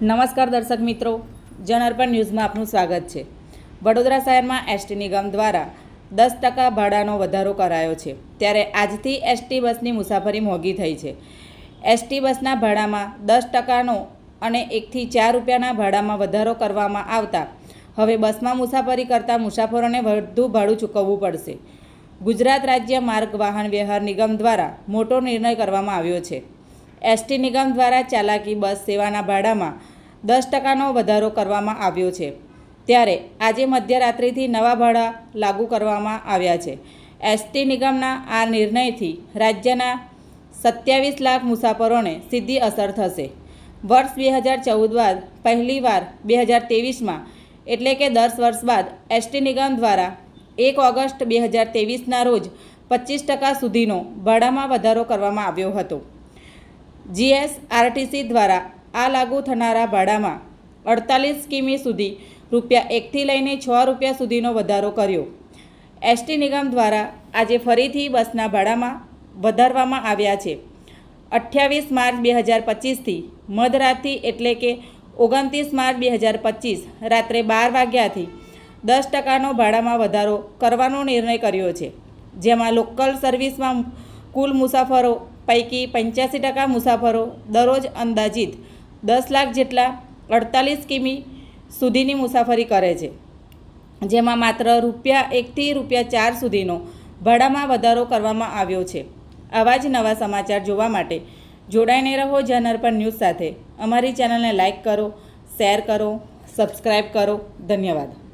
નમસ્કાર દર્શક મિત્રો. જનઅર્પણ ન્યૂઝમાં આપનું સ્વાગત છે. વડોદરા શહેરમાં એસટી નિગમ દ્વારા દસ ટકા ભાડાનો વધારો કરાયો છે. ત્યારે આજથી એસટી બસની મુસાફરી મોંઘી થઈ છે. એસટી બસના ભાડામાં દસ ટકાનો અને એકથી ચાર રૂપિયાના ભાડામાં વધારો કરવામાં આવતા હવે બસમાં મુસાફરી કરતા મુસાફરોને વધુ ભાડું ચૂકવવું પડશે. ગુજરાત રાજ્ય માર્ગ વાહન વ્યવહાર નિગમ દ્વારા મોટો નિર્ણય કરવામાં આવ્યો છે. એસટી નિગમ દ્વારા ચાલાકી બસ સેવાના ભાડામાં દસ ટકાનો વધારો કરવામાં આવ્યો છે. ત્યારે આજે મધ્યરાત્રિથી નવા ભાડા લાગુ કરવામાં આવ્યા છે. એસટી નિગમના આ નિર્ણયથી રાજ્યના સત્યાવીસ લાખ મુસાફરોને સીધી અસર થશે. વર્ષ બે હજાર ચૌદ બાદ પહેલીવાર બે હજાર ત્રેવીસમાં, એટલે કે દસ વર્ષ બાદ એસટી નિગમ દ્વારા એક ઓગસ્ટ બે હજાર ત્રેવીસના રોજ પચીસ ટકા સુધીનો ભાડામાં વધારો કરવામાં આવ્યો હતો. જીએસઆરટીસી દ્વારા આ લાગુ થનારા ભાડામાં અડતાલીસ કિમી સુધી રૂપિયા એકથી લઈને છ રૂપિયા સુધીનો વધારો કર્યો. એસટી નિગમ દ્વારા આજે ફરીથી બસના ભાડામાં વધારવામાં આવ્યા છે. અઠ્યાવીસ માર્ચ બે હજાર પચીસથી મધરાતથી એટલે કે ઓગણત્રીસ માર્ચ બે હજાર પચીસ રાત્રે બાર વાગ્યાથી દસ ટકાનો ભાડામાં વધારો કરવાનો નિર્ણય કર્યો છે. જેમાં લોકલ સર્વિસમાં કુલ મુસાફરો પૈકી પંચ્યાસી ટકા મુસાફરો દરરોજ અંદાજિત દસ લાખ જેટલા અડતાલીસ કિમી સુધીની મુસાફરી કરે છે. જેમાં માત્ર રૂપિયા એકથી રૂપિયા ચાર સુધીનો ભાડામાં વધારો કરવામાં આવ્યો છે. આવા જ નવા સમાચાર જોવા માટે જોડાઈને રહો જનઅર્પણ ન્યૂઝ સાથે. અમારી ચેનલને લાઇક કરો, શેર કરો સબસ્ક્રાઈબ કરો. ધન્યવાદ.